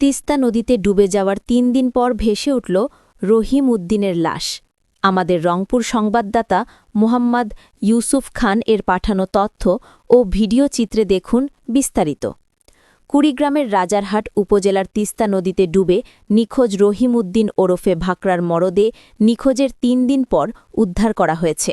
তিস্তা নদীতে ডুবে যাওয়ার তিন দিন পর ভেসে উঠল রহিম উদ্দিনের লাশ। আমাদের রংপুর সংবাদদাতা মোহাম্মদ ইউসুফ খান এর পাঠানো তথ্য ও ভিডিও চিত্রে দেখুন বিস্তারিত। কুড়িগ্রামের রাজারহাট উপজেলার তিস্তা নদীতে ডুবে নিখোঁজ রহিম উদ্দিন ওরফে ভাকরার মরদে নিখোঁজের তিন দিন পর উদ্ধার করা হয়েছে।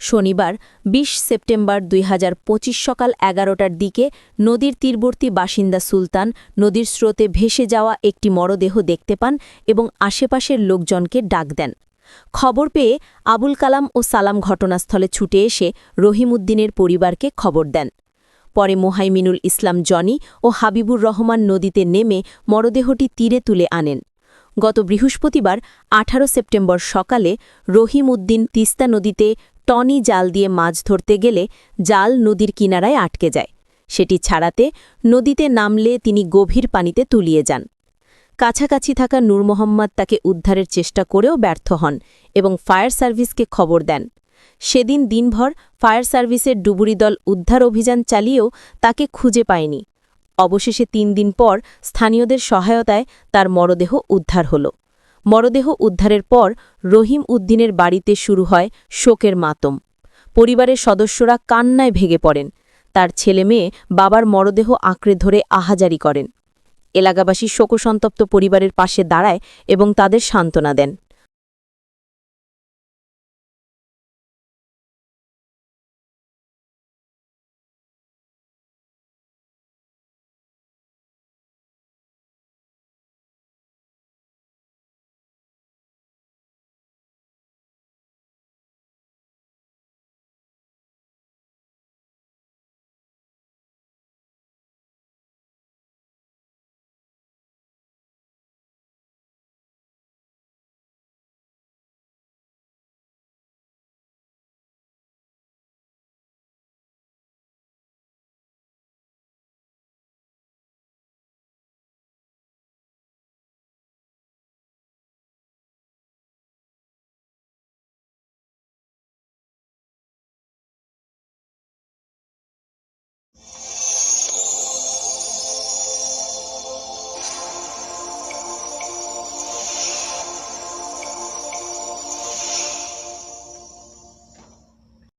শনিবার ২০ সেপ্টেম্বর দুই হাজার পঁচিশ সকাল এগারোটার দিকে নদীর তীরবর্তী বাসিন্দা সুলতান নদীর স্রোতে ভেসে যাওয়া একটি মরদেহ দেখতে পান এবং আশেপাশের লোকজনকে ডাক দেন। খবর পেয়ে আবুল কালাম ও সালাম ঘটনাস্থলে ছুটে এসে রহিমউদ্দিনের পরিবারকে খবর দেন। পরে মোহাইমিনুল ইসলাম, জনি ও হাবিবুর রহমান নদীতে নেমে মরদেহটি তীরে তুলে আনেন। গত বৃহস্পতিবার ১৮ সেপ্টেম্বর সকালে রহিম উদ্দিন তিস্তা নদীতে টনি জাল দিয়ে মাছ ধরতে গেলে জাল নদীর কিনারায় আটকে যায়। সেটি ছাড়াতে নদীতে নামলে তিনি গভীর পানিতে তুলিয়ে যান। কাছাকাছি থাকা নূর মোহাম্মদ তাকে উদ্ধারের চেষ্টা করেও ব্যর্থ হন এবং ফায়ার সার্ভিসকে খবর দেন। সেদিন দিনভর ফায়ার সার্ভিসের ডুবুরি দল উদ্ধার অভিযান চালিয়েও তাকে খুঁজে পায়নি। অবশেষে তিন দিন পর স্থানীয়দের সহায়তায় তার মরদেহ উদ্ধার হল। মরদেহ উদ্ধারের পর রহিম উদ্দিনের বাড়িতে শুরু হয় শোকের মাতম। পরিবারের সদস্যরা কান্নায় ভেগে পড়েন। তার ছেলে মেয়ে বাবার মরদেহ আঁকড়ে ধরে আহাজারি করেন। এলাকাবাসী শোকসন্তপ্ত পরিবারের পাশে দাঁড়ায় এবং তাদের সান্ত্বনা দেন।